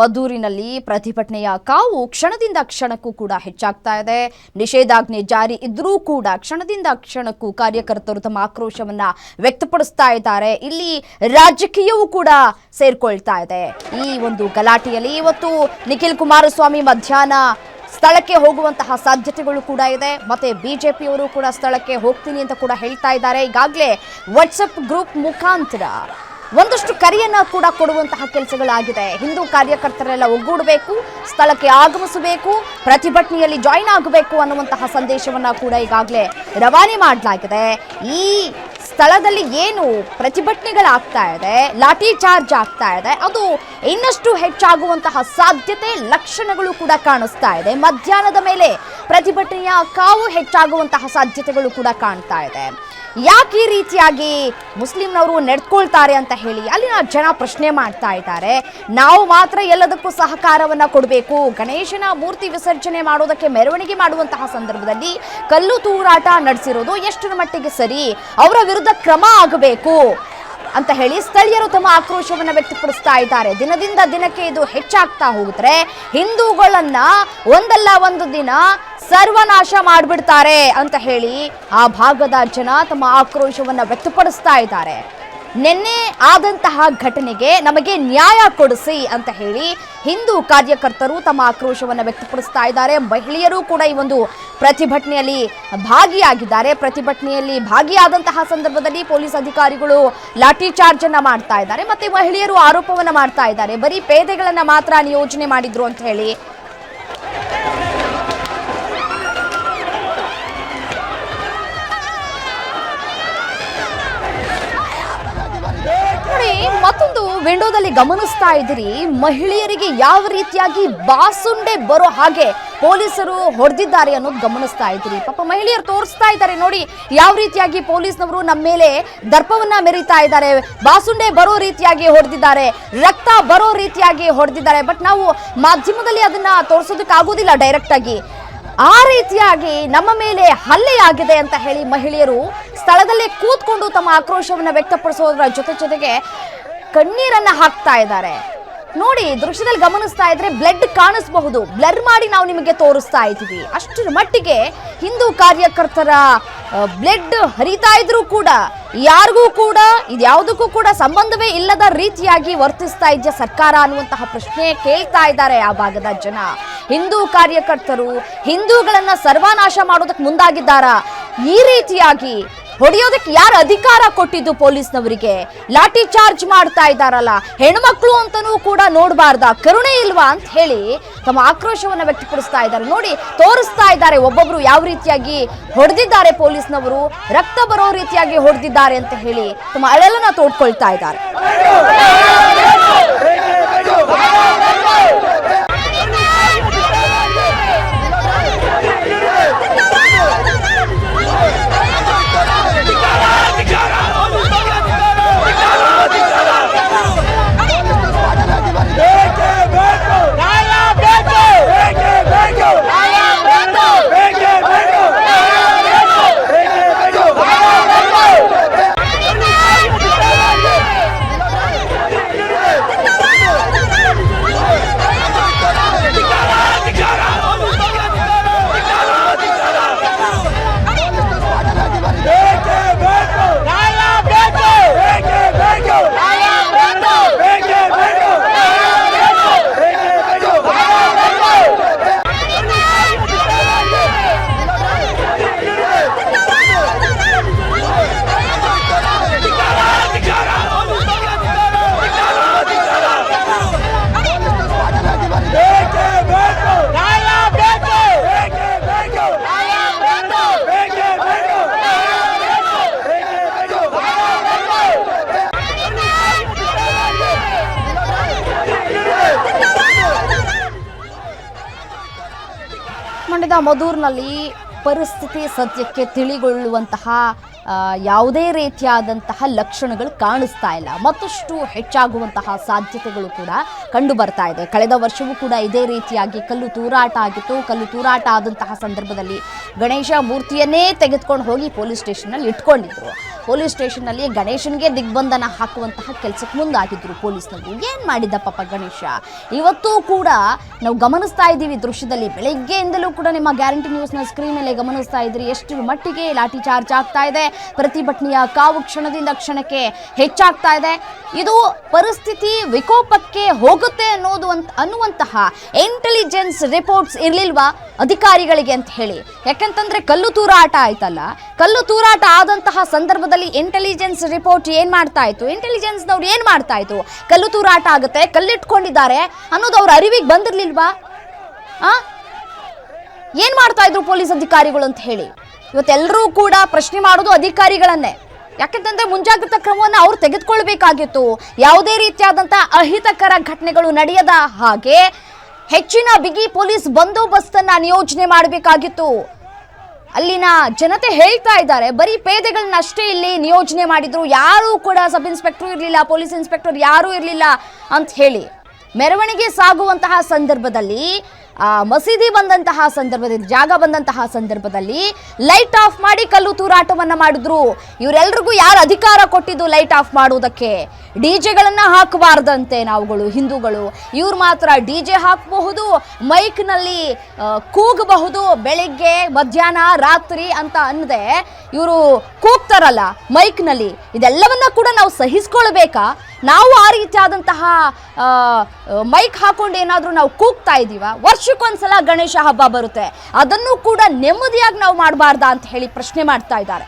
ಮದ್ದೂರಿನಲ್ಲಿ ಪ್ರತಿಭಟನೆಯ ಕಾವು ಕ್ಷಣದಿಂದ ಕ್ಷಣಕ್ಕೂ ಕೂಡ ಹೆಚ್ಚಾಗ್ತಾ ಇದೆ. ನಿಷೇಧಾಜ್ಞೆ ಜಾರಿ ಇದ್ರೂ ಕೂಡ ಕ್ಷಣದಿಂದ ಕ್ಷಣಕ್ಕೂ ಕಾರ್ಯಕರ್ತರು ತಮ್ಮ ಆಕ್ರೋಶವನ್ನ ವ್ಯಕ್ತಪಡಿಸ್ತಾ ಇದ್ದಾರೆ. ಇಲ್ಲಿ ರಾಜಕೀಯವೂ ಕೂಡ ಸೇರ್ಕೊಳ್ತಾ ಇದೆ. ಈ ಒಂದು ಗಲಾಟೆಯಲ್ಲಿ ಇವತ್ತು ನಿಖಿಲ್ ಕುಮಾರಸ್ವಾಮಿ ಮಧ್ಯಾಹ್ನ ಸ್ಥಳಕ್ಕೆ ಹೋಗುವಂತಹ ಸಾಧ್ಯತೆಗಳು ಕೂಡ ಇದೆ. ಮತ್ತೆ ಬಿಜೆಪಿಯವರು ಕೂಡ ಸ್ಥಳಕ್ಕೆ ಹೋಗ್ತೀನಿ ಅಂತ ಕೂಡ ಹೇಳ್ತಾ ಇದ್ದಾರೆ. ಈಗಾಗಲೇ ವಾಟ್ಸಪ್ ಗ್ರೂಪ್ ಮುಖಾಂತರ ಒಂದಷ್ಟು ಕರೆಯನ್ನು ಕೂಡ ಕೊಡುವಂತಹ ಕೆಲಸಗಳಾಗಿದೆ. ಹಿಂದೂ ಕಾರ್ಯಕರ್ತರೆಲ್ಲ ಒಗ್ಗೂಡಬೇಕು, ಸ್ಥಳಕ್ಕೆ ಆಗಮಿಸಬೇಕು, ಪ್ರತಿಭಟನೆಯಲ್ಲಿ ಜಾಯಿನ್ ಆಗಬೇಕು ಅನ್ನುವಂತಹ ಸಂದೇಶವನ್ನ ಕೂಡ ಈಗಾಗಲೇ ರವಾನೆ ಮಾಡಲಾಗಿದೆ. ಈ ಸ್ಥಳದಲ್ಲಿ ಏನು ಪ್ರತಿಭಟನೆಗಳಾಗ್ತಾ ಇದೆ, ಲಾಠಿ ಚಾರ್ಜ್ ಆಗ್ತಾ ಇದೆ, ಅದು ಇನ್ನಷ್ಟು ಹೆಚ್ಚಾಗುವಂತಹ ಸಾಧ್ಯತೆ ಲಕ್ಷಣಗಳು ಕೂಡ ಕಾಣಿಸ್ತಾ ಇದೆ. ಮಧ್ಯಾಹ್ನದ ಮೇಲೆ ಪ್ರತಿಭಟನೆಯ ಕಾವು ಹೆಚ್ಚಾಗುವಂತಹ ಸಾಧ್ಯತೆಗಳು ಕೂಡ ಕಾಣ್ತಾ ಇದೆ. ಯಾಕೆ ಈ ರೀತಿಯಾಗಿ ಮುಸ್ಲಿಮ್ನವರು ನಡೆದುಕೊಳ್ತಾರೆ ಅಂತ ಹೇಳಿ ಅಲ್ಲಿನ ಜನ ಪ್ರಶ್ನೆ ಮಾಡ್ತಾ ಇದ್ದಾರೆ. ನಾವು ಮಾತ್ರ ಎಲ್ಲದಕ್ಕೂ ಸಹಕಾರವನ್ನು ಕೊಡಬೇಕು. ಗಣೇಶನ ಮೂರ್ತಿ ವಿಸರ್ಜನೆ ಮಾಡೋದಕ್ಕೆ ಮೆರವಣಿಗೆ ಮಾಡುವಂತಹ ಸಂದರ್ಭದಲ್ಲಿ ಕಲ್ಲು ತೂರಾಟ ನಡೆಸಿರೋದು ಎಷ್ಟರ ಮಟ್ಟಿಗೆ ಸರಿ? ಅವರ ವಿರುದ್ಧ ಕ್ರಮ ಆಗಬೇಕು. ಅಂತ ಹೇಳಿ ಸ್ಥಳೀಯರು ತಮ್ಮ ಆಕ್ರೋಶವನ್ನು ವ್ಯಕ್ತಪಡಿಸ್ತಾ ಇದ್ದಾರೆ. ದಿನದಿಂದ ದಿನಕ್ಕೆ ಇದು ಹೆಚ್ಚಾಗ್ತಾ ಹೋಗಿದ್ರೆ ಹಿಂದೂಗಳನ್ನ ಒಂದಲ್ಲ ಒಂದು ದಿನ ಸರ್ವನಾಶ ಮಾಡಿಬಿಡ್ತಾರೆ ಅಂತ ಹೇಳಿ ಆ ಭಾಗದ ಜನ ತಮ್ಮ ಆಕ್ರೋಶವನ್ನು ವ್ಯಕ್ತಪಡಿಸ್ತಾ ಇದ್ದಾರೆ. ನಿನ್ನೆ ಆದಂತಹ ಘಟನೆಗೆ ನಮಗೆ ನ್ಯಾಯ ಕೊಡಿಸಿ ಅಂತ ಹೇಳಿ ಹಿಂದೂ ಕಾರ್ಯಕರ್ತರು ತಮ್ಮ ಆಕ್ರೋಶವನ್ನು ವ್ಯಕ್ತಪಡಿಸ್ತಾ ಇದ್ದಾರೆ. ಮಹಿಳೆಯರು ಕೂಡ ಈ ಒಂದು ಪ್ರತಿಭಟನೆಯಲ್ಲಿ ಭಾಗಿಯಾಗಿದ್ದಾರೆ. ಪ್ರತಿಭಟನೆಯಲ್ಲಿ ಭಾಗಿಯಾದಂತಹ ಸಂದರ್ಭದಲ್ಲಿ ಪೊಲೀಸ್ ಅಧಿಕಾರಿಗಳು ಲಾಠಿ ಚಾರ್ಜ್ ಅನ್ನ ಮಾಡ್ತಾ ಇದ್ದಾರೆ. ಮತ್ತೆ ಮಹಿಳೆಯರು ಆರೋಪವನ್ನು ಮಾಡ್ತಾ ಇದ್ದಾರೆ. ಬರೀ ಪೇದೆಗಳನ್ನ ಮಾತ್ರ ನಿಯೋಜನೆ ಮಾಡಿದ್ರು ಅಂತ ಹೇಳಿ ನೋಡಿ, ಮತ್ತೊಂದು ವಿಂಡೋದಲ್ಲಿ ಗಮನಿಸ್ತಾ ಇದ್ದೀರಿ. ಮಹಿಳೆಯರಿಗೆ ಯಾವ ರೀತಿಯಾಗಿ ಬಾಸುಂಡೆ ಬರೋ ಹಾಗೆ ಪೊಲೀಸರು ಹೊಡೆದಿದ್ದಾರೆ ಅನ್ನೋದು ಗಮನಿಸ್ತಾ ಇದ್ದೀರಿ. ಪಾಪ ಮಹಿಳೆಯರು ತೋರಿಸ್ತಾ ಇದ್ದಾರೆ ನೋಡಿ, ಯಾವ ರೀತಿಯಾಗಿ ಪೊಲೀಸ್ನವರು ನಮ್ಮ ಮೇಲೆ ದರ್ಪವನ್ನ ಮೆರಿತಾ ಇದ್ದಾರೆ. ಬಾಸುಂಡೆ ಬರೋ ರೀತಿಯಾಗಿ ಹೊಡೆದಿದ್ದಾರೆ, ರಕ್ತ ಬರೋ ರೀತಿಯಾಗಿ ಹೊಡೆದಿದ್ದಾರೆ. ಬಟ್ ನಾವು ಮಾಧ್ಯಮದಲ್ಲಿ ಅದನ್ನ ತೋರಿಸೋದಕ್ಕೆ ಆಗೋದಿಲ್ಲ ಡೈರೆಕ್ಟ್ ಆಗಿ. ಆ ರೀತಿಯಾಗಿ ನಮ್ಮ ಮೇಲೆ ಹಲ್ಲೆಯಾಗಿದೆ ಅಂತ ಹೇಳಿ ಮಹಿಳೆಯರು ಸ್ಥಳದಲ್ಲೇ ಕೂತ್ಕೊಂಡು ತಮ್ಮ ಆಕ್ರೋಶವನ್ನು ವ್ಯಕ್ತಪಡಿಸೋದ್ರ ಜೊತೆ ಜೊತೆಗೆ ಕಣ್ಣೀರನ್ನ ಹಾಕ್ತಾ ಇದ್ದಾರೆ. ನೋಡಿ ದೃಶ್ಯದಲ್ಲಿ ಗಮನಿಸ್ತಾ ಇದ್ರೆ ಬ್ಲಡ್ ಕಾಣಿಸಬಹುದು. ಬ್ಲರ್ ಮಾಡಿ ನಾವು ನಿಮಗೆ ತೋರಿಸ್ತಾ ಇದ್ದೀವಿ. ಅಷ್ಟರ ಮಟ್ಟಿಗೆ ಹಿಂದೂ ಕಾರ್ಯಕರ್ತರ ಬ್ಲಡ್ ಹರಿತಾ ಇದ್ರೂ ಕೂಡ, ಯಾರಿಗೂ ಕೂಡ, ಇದ್ಯಾವುದಕ್ಕೂ ಕೂಡ ಸಂಬಂಧವೇ ಇಲ್ಲದ ರೀತಿಯಾಗಿ ವರ್ತಿಸ್ತಾ ಇದೆಯಾ ಸರ್ಕಾರ ಅನ್ನುವಂತಹ ಪ್ರಶ್ನೆ ಕೇಳ್ತಾ ಇದ್ದಾರೆ ಆ ಭಾಗದ ಜನ. ಹಿಂದೂ ಕಾರ್ಯಕರ್ತರು ಹಿಂದೂಗಳನ್ನ ಸರ್ವನಾಶ ಮಾಡೋದಕ್ಕೆ ಮುಂದಾಗಿದ್ದಾರಾ? ಈ ರೀತಿಯಾಗಿ ಹೊಡೆಯೋದಕ್ಕೆ ಯಾರು ಅಧಿಕಾರ ಕೊಟ್ಟಿದ್ದು ಪೊಲೀಸ್ನವರಿಗೆ? ಲಾಠಿ ಚಾರ್ಜ್ ಮಾಡ್ತಾ ಇದ್ದಾರಲ್ಲ, ಹೆಣ್ಮಕ್ಳು ಅಂತನೂ ಕೂಡ ನೋಡಬಾರ್ದ, ಕರುಣೆ ಇಲ್ವಾ ಅಂತ ಹೇಳಿ ತಮ್ಮ ಆಕ್ರೋಶವನ್ನು ವ್ಯಕ್ತಪಡಿಸ್ತಾ ಇದ್ದಾರೆ. ನೋಡಿ, ತೋರಿಸ್ತಾ ಇದ್ದಾರೆ, ಒಬ್ಬೊಬ್ರು ಯಾವ ರೀತಿಯಾಗಿ ಹೊಡೆದಿದ್ದಾರೆ ಪೊಲೀಸ್ನವರು, ರಕ್ತ ಬರೋ ರೀತಿಯಾಗಿ ಹೊಡೆದಿದ್ದಾರೆ ಅಂತ ಹೇಳಿ ತಮ್ಮ ಅಳಲನ್ನ ತೋಡ್ಕೊಳ್ತಾ ಇದ್ದಾರೆ. ಮಂಡ್ಯದ ಮಧೂರ್ನಲ್ಲಿ ಪರಿಸ್ಥಿತಿ ಸದ್ಯಕ್ಕೆ ತಿಳಿಗೊಳ್ಳುವಂತಹ ಯಾವುದೇ ರೀತಿಯಾದಂತಹ ಲಕ್ಷಣಗಳು ಕಾಣಿಸ್ತಾ ಇಲ್ಲ. ಮತ್ತಷ್ಟು ಹೆಚ್ಚಾಗುವಂತಹ ಸಾಧ್ಯತೆಗಳು ಕೂಡ ಕಂಡು ಬರ್ತಾ ಇದೆ. ಕಳೆದ ವರ್ಷವೂ ಕೂಡ ಇದೇ ರೀತಿಯಾಗಿ ಕಲ್ಲು ತೂರಾಟ ಆಗಿತ್ತು. ಕಲ್ಲು ತೂರಾಟ ಆದಂತಹ ಸಂದರ್ಭದಲ್ಲಿ ಗಣೇಶ ಮೂರ್ತಿಯನ್ನೇ ತೆಗೆದುಕೊಂಡು ಹೋಗಿ ಪೊಲೀಸ್ ಸ್ಟೇಷನ್ನಲ್ಲಿ ಇಟ್ಕೊಂಡಿದ್ರು. ಪೊಲೀಸ್ ಸ್ಟೇಷನ್ನಲ್ಲಿ ಗಣೇಶನ್ಗೆ ದಿಗ್ಬಂಧನ ಹಾಕುವಂತಹ ಕೆಲಸಕ್ಕೆ ಮುಂದಾಗಿದ್ದರು ಪೊಲೀಸ್ನವರು. ಏನು ಮಾಡಿದ್ದ ಪಾಪ ಗಣೇಶ? ಇವತ್ತು ಕೂಡ ನಾವು ಗಮನಿಸ್ತಾ ಇದ್ದೀವಿ ದೃಶ್ಯದಲ್ಲಿ. ಬೆಳಗ್ಗೆಯಿಂದಲೂ ಕೂಡ ನಿಮ್ಮ ಗ್ಯಾರಂಟಿ ನ್ಯೂಸ್ನ ಸ್ಕ್ರೀನ್ ಮೇಲೆ ಗಮನಿಸ್ತಾ ಇದ್ರಿ. ಎಷ್ಟು ಮಟ್ಟಿಗೆ ಲಾಠಿ ಚಾರ್ಜ್ ಆಗ್ತಾ ಇದೆ. ಪ್ರತಿಭಟನೆಯ ಕಾವು ಕ್ಷಣದಿಂದ ಕ್ಷಣಕ್ಕೆ ಹೆಚ್ಚಾಗ್ತಾ ಇದೆ. ಇದು ಪರಿಸ್ಥಿತಿ ವಿಕೋಪಕ್ಕೆ ಹೋಗುತ್ತೆ ಅನ್ನೋದು ಅಂತ ಅನ್ನುವಂತಹ ಇಂಟೆಲಿಜೆನ್ಸ್ ರಿಪೋರ್ಟ್ಸ್ ಇರಲಿಲ್ವಾ ಅಧಿಕಾರಿಗಳಿಗೆ ಅಂತ ಹೇಳಿ. ಯಾಕಂತಂದ್ರೆ ಕಲ್ಲು ತೂರಾಟ ಆಯ್ತಲ್ಲ. ಕಲ್ಲು ತೂರಾಟ ಆದಂತಹ ಸಂದರ್ಭದಲ್ಲಿ ಇಂಟೆಲಿಜೆನ್ಸ್ ರಿಪೋರ್ಟ್ ಏನ್ ಮಾಡ್ತಾ ಇತ್ತು? ಇಂಟೆಲಿಜೆನ್ಸ್ನವ್ರು ಏನ್ ಮಾಡ್ತಾ ಇತ್ತು? ಕಲ್ಲು ತೂರಾಟ ಆಗುತ್ತೆ, ಕಲ್ಲಿಟ್ಕೊಂಡಿದ್ದಾರೆ ಅನ್ನೋದು ಅವ್ರ ಅರಿವಿಗೆ ಬಂದಿರ್ಲಿಲ್ವಾ? ಆ? ಏನ್ ಮಾಡ್ತಾ ಇದ್ರು ಪೊಲೀಸ್ ಅಧಿಕಾರಿಗಳು ಅಂತ ಹೇಳಿ? ಇವತ್ತೆಲ್ಲರೂ ಕೂಡ ಪ್ರಶ್ನೆ ಮಾಡೋದು ಅಧಿಕಾರಿಗಳನ್ನೇ. ಯಾಕಂತಂದ್ರೆ ಮುಂಜಾಗ್ರತಾ ಕ್ರಮವನ್ನು ಅವ್ರು ತೆಗೆದುಕೊಳ್ಬೇಕಾಗಿತ್ತು. ಯಾವುದೇ ರೀತಿಯಾದಂಥ ಅಹಿತಕರ ಘಟನೆಗಳು ನಡೆಯದ ಹಾಗೆ ಹೆಚ್ಚಿನ ಬಿಗಿ ಪೊಲೀಸ್ ಬಂದೋಬಸ್ತನ್ನ ನಿಯೋಜನೆ ಮಾಡಬೇಕಾಗಿತ್ತು. ಅಲ್ಲಿನ ಜನತೆ ಹೇಳ್ತಾ ಇದ್ದಾರೆ, ಬರೀ ಪೇದೆಗಳನ್ನಷ್ಟೇ ಇಲ್ಲಿ ನಿಯೋಜನೆ ಮಾಡಿದ್ರು, ಯಾರೂ ಕೂಡ ಸಬ್ ಇನ್ಸ್ಪೆಕ್ಟರ್ ಇರಲಿಲ್ಲ, ಪೊಲೀಸ್ ಇನ್ಸ್ಪೆಕ್ಟರ್ ಯಾರೂ ಇರಲಿಲ್ಲ ಅಂತ ಹೇಳಿ. ಮೆರವಣಿಗೆ ಸಾಗುವಂತಹ ಸಂದರ್ಭದಲ್ಲಿ ಮಸೀದಿ ಬಂದಂತಹ ಸಂದರ್ಭದಲ್ಲಿ, ಜಾಗ ಬಂದಂತಹ ಸಂದರ್ಭದಲ್ಲಿ ಲೈಟ್ ಆಫ್ ಮಾಡಿ ಕಲ್ಲು ತೂರಾಟವನ್ನು ಮಾಡಿದ್ರು. ಇವರೆಲ್ರಿಗೂ ಯಾರು ಅಧಿಕಾರ ಕೊಟ್ಟಿದ್ದು ಲೈಟ್ ಆಫ್ ಮಾಡುವುದಕ್ಕೆ? ಡಿ ಜೆಗಳನ್ನು ಹಾಕಬಾರ್ದಂತೆ ನಾವುಗಳು, ಹಿಂದೂಗಳು. ಇವ್ರು ಮಾತ್ರ ಡಿ ಜೆ ಹಾಕಬಹುದು ಮೈಕ್ನಲ್ಲಿ ಕೂಗಬಹುದು, ಬೆಳಿಗ್ಗೆ, ಮಧ್ಯಾಹ್ನ, ರಾತ್ರಿ ಅಂತ ಅನ್ನದೆ. ಇವರು ಕೂಗ್ತಾರಲ್ಲ ಮೈಕ್ನಲ್ಲಿ ಇದೆಲ್ಲವನ್ನ ಕೂಡ ನಾವು ಸಹಿಸ್ಕೊಳ್ಬೇಕಾ? ನಾವು ಆ ರೀತಿಯಾದಂತಹ ಮೈಕ್ ಹಾಕೊಂಡು ಏನಾದರೂ ನಾವು ಕೂಗ್ತಾ ಇದ್ದೀವ ವರ್ಷಕ್ಕೊಂದ್ಸಲ ಗಣೇಶ ಹಬ್ಬ ಬರುತ್ತೆ. ಅದನ್ನು ಕೂಡ ನೆಮ್ಮದಿಯಾಗಿ ನಾವು ಮಾಡಬಾರ್ದಾ ಅಂತ ಹೇಳಿ ಪ್ರಶ್ನೆ ಮಾಡ್ತಾ ಇದ್ದಾರೆ.